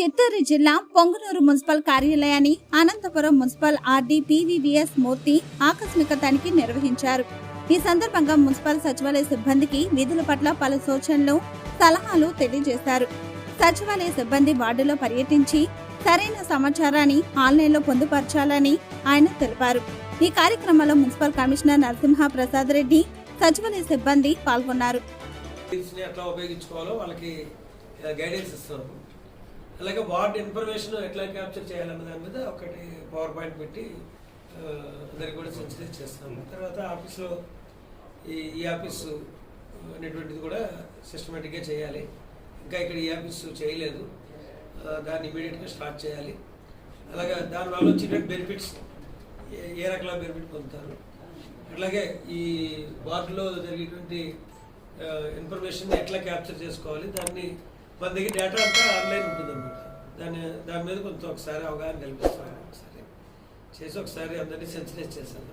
చిత్తూరు జిల్లా పొంగునూరు మున్సిపల్ కార్యాలయాన్ని Anantapuram municipal RD PVVS Murthy ఆకస్మిక తనిఖీ నిర్వహించారు. ఈ సందర్భంగా మున్సిపల్ సచివాలయ సిబ్బందికి విధుల పట్ల పలు సూచనలు సలహాలు తెలియజేశారు. సచివాలయ సిబ్బంది వార్డులో పర్యటించి సరైన సమాచారాన్ని ఆన్లైన్లో పొందుపరచాలని ఆయన తెలిపారు. ఈ కార్యక్రమంలో మున్సిపల్ కమిషనర్ నరసింహ ప్రసాద్ రెడ్డి సచివాలయ సిబ్బంది పాల్గొన్నారు. గైడెన్స్ ఇస్తారు. అలాగే వార్డ్ ఇన్ఫర్మేషన్ ఎట్లా క్యాప్చర్ చేయాలన్న దాని మీద ఒకటి పవర్ పాయింట్ పెట్టి అందరికి కూడా సెన్సిటైజ్ చేస్తాము తర్వాత ఆఫీస్లో ఈ ఈ ఆఫీసు అనేటువంటిది కూడా సిస్టమేటిక్గా చేయాలి. ఇంకా ఇక్కడ ఈ ఆఫీసు చేయలేదు. దాన్ని ఇమీడియట్గా స్టార్ట్ చేయాలి. అలాగే దానివల్ల వచ్చిన బెనిఫిట్స్ ఏ- ఏ రకాల బెనిఫిట్ పొందుతారు? అట్లాగే ఈ వార్డులో జరిగేటువంటి ఇన్ఫర్మేషన్ ఎట్లా క్యాప్చర్ చేసుకోవాలి? దాన్ని మన దగ్గర డేటా అంతా ఆన్లైన్ ఉంటుంది అనమాట దాని దాని మీద కొంచెం ఒకసారి అవగాహన కల్పిస్తాను. ఒకసారి చేసి ఒకసారి అందరినీ సెన్సిటైజ్ చేశాను